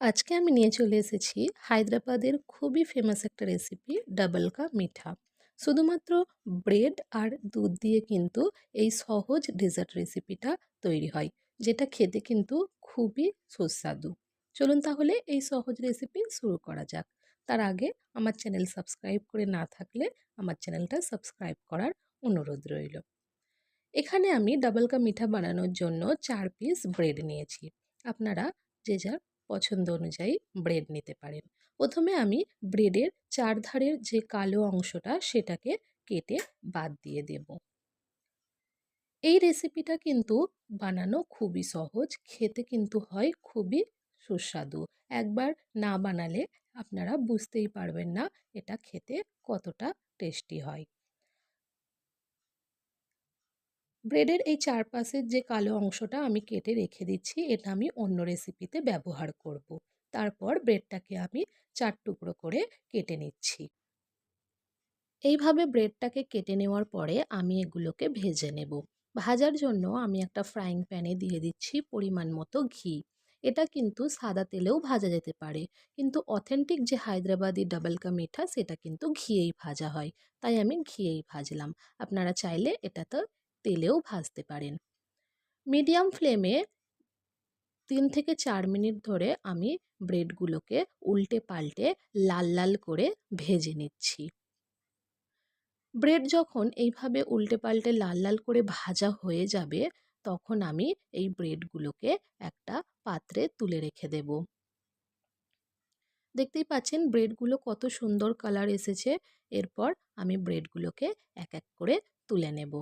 আজকে আমি নিয়ে চলে এসেছি হায়দ্রাবাদের খুবই ফেমাস একটা রেসিপি ডাবল কা মিঠা। শুধুমাত্র ব্রেড আর দুধ দিয়ে কিন্তু এই সহজ ডেজার্ট রেসিপিটা তৈরি হয়, যেটা খেতে কিন্তু খুবই সুস্বাদু। চলুন তাহলে এই সহজ রেসিপি শুরু করা যাক। তার আগে আমার চ্যানেল সাবস্ক্রাইব করে না থাকলে আমার চ্যানেলটা সাবস্ক্রাইব করার অনুরোধ রইল। এখানে আমি ডাবল কা মিঠা বানানোর জন্য চার পিস ব্রেড নিয়েছি। আপনারা যে যার পছন্দ অনুযায়ী ব্রেড নিতে পারেন। প্রথমে আমি ব্রেডের চারধারের যে কালো অংশটা সেটাকে কেটে বাদ দিয়ে দেব। এই রেসিপিটা কিন্তু বানানো খুবই সহজ, খেতে কিন্তু হয় খুবই সুস্বাদু। একবার না বানালে আপনারা বুঝতেই পারবেন না এটা খেতে কতটা টেস্টি হয়। ব্রেডের এই চারপাশের যে কালো অংশটা আমি কেটে রেখে দিচ্ছি, এটা আমি অন্য রেসিপিতে ব্যবহার করব। তারপর ব্রেডটাকে আমি চার টুকরো করে কেটে নিচ্ছি। এইভাবে ব্রেডটাকে কেটে নেওয়ার পরে আমি এগুলোকে ভেজে নেব। ভাজার জন্য আমি একটা ফ্রাইং প্যানে দিয়ে দিচ্ছি পরিমাণ মতো ঘি। এটা কিন্তু সাদা তেলেও ভাজা যেতে পারে, কিন্তু অথেন্টিক যে হায়দ্রাবাদি ডাবল কা মিঠা, সেটা কিন্তু ঘিয়েই ভাজা হয়। তাই আমি ঘিয়েই ভাজলাম। আপনারা চাইলে এটা তো তেলেও ভাজতে পারেন। মিডিয়াম ফ্লেমে তিন থেকে চার মিনিট ধরে আমি ব্রেডগুলোকে উল্টে পাল্টে লাল লাল করে ভেজে নিচ্ছি। ব্রেড যখন এইভাবে উল্টে পাল্টে লাল লাল করে ভাজা হয়ে যাবে, তখন আমি এই ব্রেডগুলোকে একটা পাত্রে তুলে রেখে দেব। দেখতেই পাচ্ছেন ব্রেডগুলো কত সুন্দর কালার এসেছে। এরপর আমি ব্রেডগুলোকে এক এক করে তুলে নেব।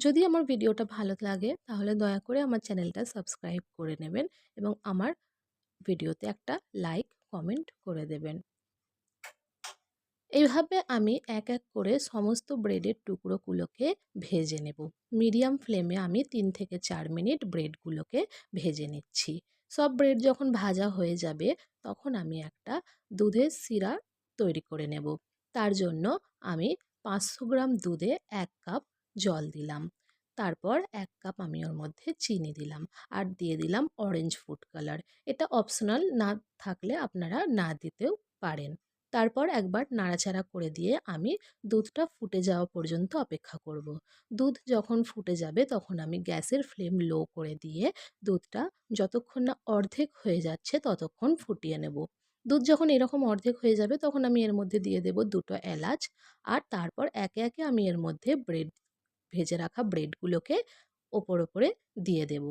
যদি আমার ভিডিওটা ভালো লাগে, তাহলে দয়া করে আমার চ্যানেলটা সাবস্ক্রাইব করে নেবেন এবং আমার ভিডিওতে একটা লাইক, কমেন্ট করে দেবেন। এইভাবে আমি এক এক করে সমস্ত ব্রেডের টুকরোগুলোকে ভেজে নেব। মিডিয়াম ফ্লেমে আমি তিন থেকে চার মিনিট ব্রেডগুলোকে ভেজে নিচ্ছি। সব ব্রেড যখন ভাজা হয়ে যাবে, তখন আমি একটা দুধের সিরা তৈরি করে নেব। তার জন্য আমি পাঁচশো গ্রাম দুধে এক কাপ জল দিলাম। তারপর এক কাপ আমি ওর মধ্যে চিনি দিলাম আর দিয়ে দিলাম অরেঞ্জ ফুড কালার এটা অপশনাল না থাকলে আপনারা না দিতেও পারেন। তারপর একবার নাড়াচাড়া করে দিয়ে আমি দুধটা ফুটে যাওয়া পর্যন্ত অপেক্ষা করব। দুধ যখন ফুটে যাবে তখন আমি গ্যাসের ফ্লেম লো করে দিয়ে দুধটা যতক্ষণ না অর্ধেক হয়ে যাচ্ছে ততক্ষণ ফুটিয়ে নেব। দুধ যখন এরকম অর্ধেক হয়ে যাবে তখন আমি এর মধ্যে দিয়ে দেব দুটো এলাচ আর তারপর একে একে আমি এর মধ্যে ব্রেড ভেজে রাখা ব্রেডগুলোকে ওপর ওপরে দিয়ে দেব।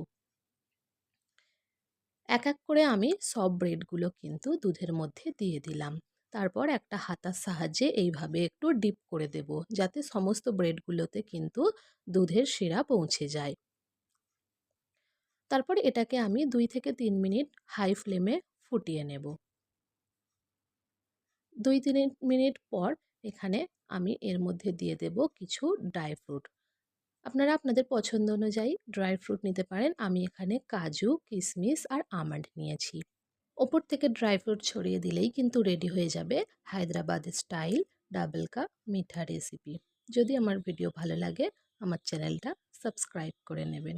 এক এক করে আমি সব ব্রেডগুলো কিন্তু দুধের মধ্যে দিয়ে দিলাম। তারপর একটা হাতার সাহায্যে এইভাবে একটু ডিপ করে দেব যাতে সমস্ত ব্রেডগুলোতে কিন্তু দুধের শিরা পৌঁছে যায়। তারপর এটাকে আমি দুই থেকে তিন মিনিট হাই ফ্লেমে ফুটিয়ে নেব। দুই তিন মিনিট পর এখানে আমি এর মধ্যে দিয়ে দেব কিছু ড্রাই ফ্রুট। আপনারা আপনাদের পছন্দ অনুযায়ী ড্রাই ফ্রুট নিতে পারেন। আমি এখানে কাজু কিশমিশ আর আমন্ড নিয়েছি। ওপর থেকে ড্রাই ফ্রুট ছড়িয়ে দিলেই কিন্তু রেডি হয়ে যাবে হায়দ্রাবাদ স্টাইল ডাবল কা মিঠা রেসিপি। যদি আমার ভিডিও ভালো লাগে, আমার চ্যানেলটা সাবস্ক্রাইব করে নেবেন।